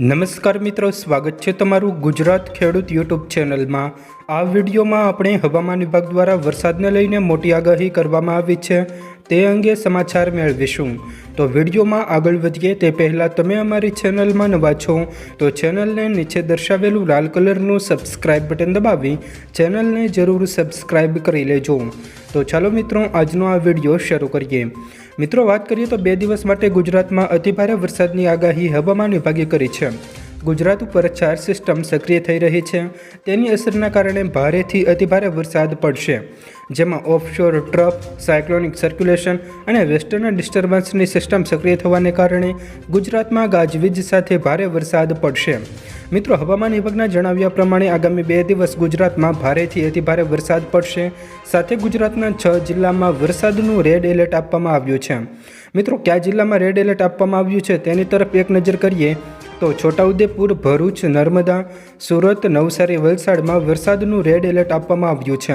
નમસ્કાર મિત્રો, સ્વાગત છે તમારું ગુજરાત ખેડૂત યુટ્યુબ ચેનલમાં. આ વિડીયોમાં આપણે હવામાન વિભાગ દ્વારા વરસાદને લઈને મોટી આગાહી કરવામાં આવી છે. તે અંગે સમાચાર મેળવીશું. તો વિડીયોમાં આગળ વધીએ તે પહેલાં તમે અમારી ચેનલમાં નવા છો, તો ચેનલને નીચે દર્શાવેલું લાલ કલરનું સબસ્ક્રાઇબ બટન દબાવી ચેનલને જરૂર સબસ્ક્રાઇબ કરી લેજો. તો ચાલો મિત્રો, આજનો આ વીડિયો શરૂ કરીએ. મિત્રો, વાત કરીએ તો બે દિવસ માટે ગુજરાતમાં અતિભારે વરસાદની આગાહી હવામાન વિભાગે કરી છે. ગુજરાત ઉપર ચાર સિસ્ટમ સક્રિય થઈ રહી છે. તેની અસરના કારણે ભારેથી અતિભારે વરસાદ પડશે. જેમાં ઓફશોર ટ્રફ સાયક્લોનિક સર્ક્યુલેશન અને વેસ્ટર્ન ડિસ્ટર્બન્સની સિસ્ટમ સક્રિય થવાને કારણે ગુજરાતમાં ગાજવીજ સાથે ભારે વરસાદ પડશે. મિત્રો, હવામાન વિભાગના જણાવ્યા પ્રમાણે આગામી બે દિવસ ગુજરાતમાં ભારેથી અતિભારે વરસાદ પડશે. સાથે ગુજરાતના છ જિલ્લામાં વરસાદનું રેડ એલર્ટ આપવામાં આવ્યું છે. મિત્રો, કયા જિલ્લામાં રેડ એલર્ટ આપવામાં આવ્યું છે તેની તરફ એક નજર કરીએ. તો છોટાઉદેપુર, ભરૂચ, નર્મદા, સુરત, નવસારી, વલસાડમાં વરસાદનું રેડ એલર્ટ આપવામાં આવ્યું છે.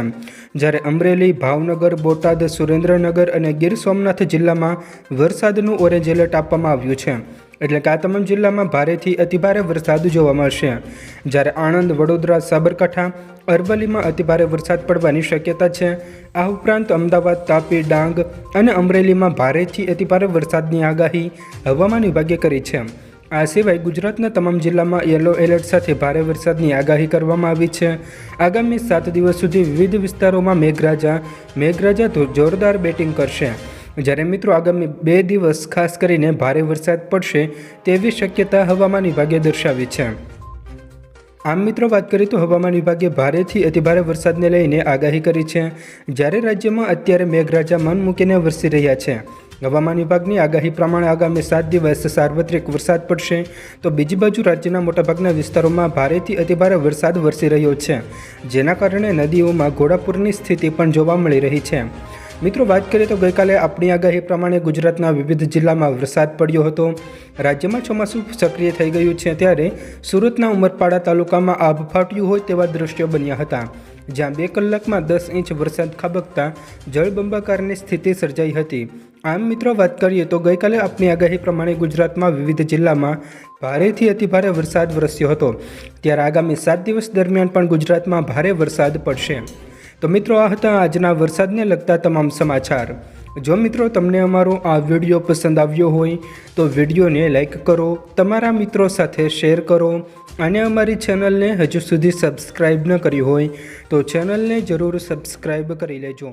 જ્યારે અમરેલી, ભાવનગર, બોટાદ, સુરેન્દ્રનગર અને ગીર સોમનાથ જિલ્લામાં વરસાદનું ઓરેન્જ એલર્ટ આપવામાં આવ્યું છે. એટલે કે આ તમામ જિલ્લામાં ભારેથી અતિભારે વરસાદ જોવા મળશે. જ્યારે આણંદ, વડોદરા, સાબરકાંઠા, અરવલ્લીમાં અતિભારે વરસાદ પડવાની શક્યતા છે. આ ઉપરાંત અમદાવાદ, તાપી, ડાંગ અને અમરેલીમાં ભારેથી અતિભારે વરસાદની આગાહી હવામાન વિભાગે કરી છે. આ સિવાય ગુજરાતના તમામ જિલ્લામાં યલો એલર્ટ સાથે ભારે વરસાદની આગાહી કરવામાં આવી છે. આગામી સાત દિવસ સુધી વિવિધ વિસ્તારોમાં મેઘરાજા મેઘરાજા તો જોરદાર બેટિંગ કરશે. જ્યારે મિત્રો આગામી બે દિવસ ખાસ કરીને ભારે વરસાદ પડશે તેવી શક્યતા હવામાન વિભાગે દર્શાવી છે. આમ મિત્રો વાત કરીએ તો હવામાન વિભાગે ભારેથી અતિભારે વરસાદને લઈને આગાહી કરી છે. જ્યારે રાજ્યમાં અત્યારે મેઘરાજા મન મૂકીને વરસી રહ્યા છે. હવામાન વિભાગની આગાહી પ્રમાણે આગામી સાત દિવસ સાર્વત્રિક વરસાદ પડશે. તો બીજી બાજુ રાજ્યના મોટાભાગના વિસ્તારોમાં ભારેથી અતિભારે વરસાદ વરસી રહ્યો છે. જેના કારણે નદીઓમાં ઘોડાપૂરની સ્થિતિ પણ જોવા મળી રહી છે. મિત્રો, વાત કરીએ તો ગઈકાલે આપણી આગાહી પ્રમાણે ગુજરાતના વિવિધ જિલ્લામાં વરસાદ પડ્યો હતો. રાજ્યમાં ચોમાસું સક્રિય થઈ ગયું છે ત્યારે સુરતના ઉમરપાડા તાલુકામાં આભ ફાટ્યું હોય તેવા દ્રશ્યો બન્યા હતા. જ્યાં બે કલાકમાં દસ ઇંચ વરસાદ ખાબકતા જળબંબાકારની સ્થિતિ સર્જાઈ હતી. આમ મિત્રો, વાત કરીએ તો ગઈકાલે આપણી આગાહી પ્રમાણે ગુજરાતમાં વિવિધ જિલ્લામાં ભારેથી અતિભારે વરસાદ વરસ્યો હતો. ત્યારે આગામી સાત દિવસ દરમિયાન પણ ગુજરાતમાં ભારે વરસાદ પડશે. તો મિત્રો, આ હતા આજના વરસાદને લગતા તમામ સમાચાર. જો મિત્રો તમને અમારો આ વીડિયો પસંદ આવ્યો હોય, તો વિડીયોને લાઇક કરો, તમારા મિત્રો સાથે શેર કરો અને અમારી ચેનલને હજુ સુધી સબસ્ક્રાઈબ ન કરી હોય, તો ચેનલને જરૂર સબસ્ક્રાઈબ કરી લેજો.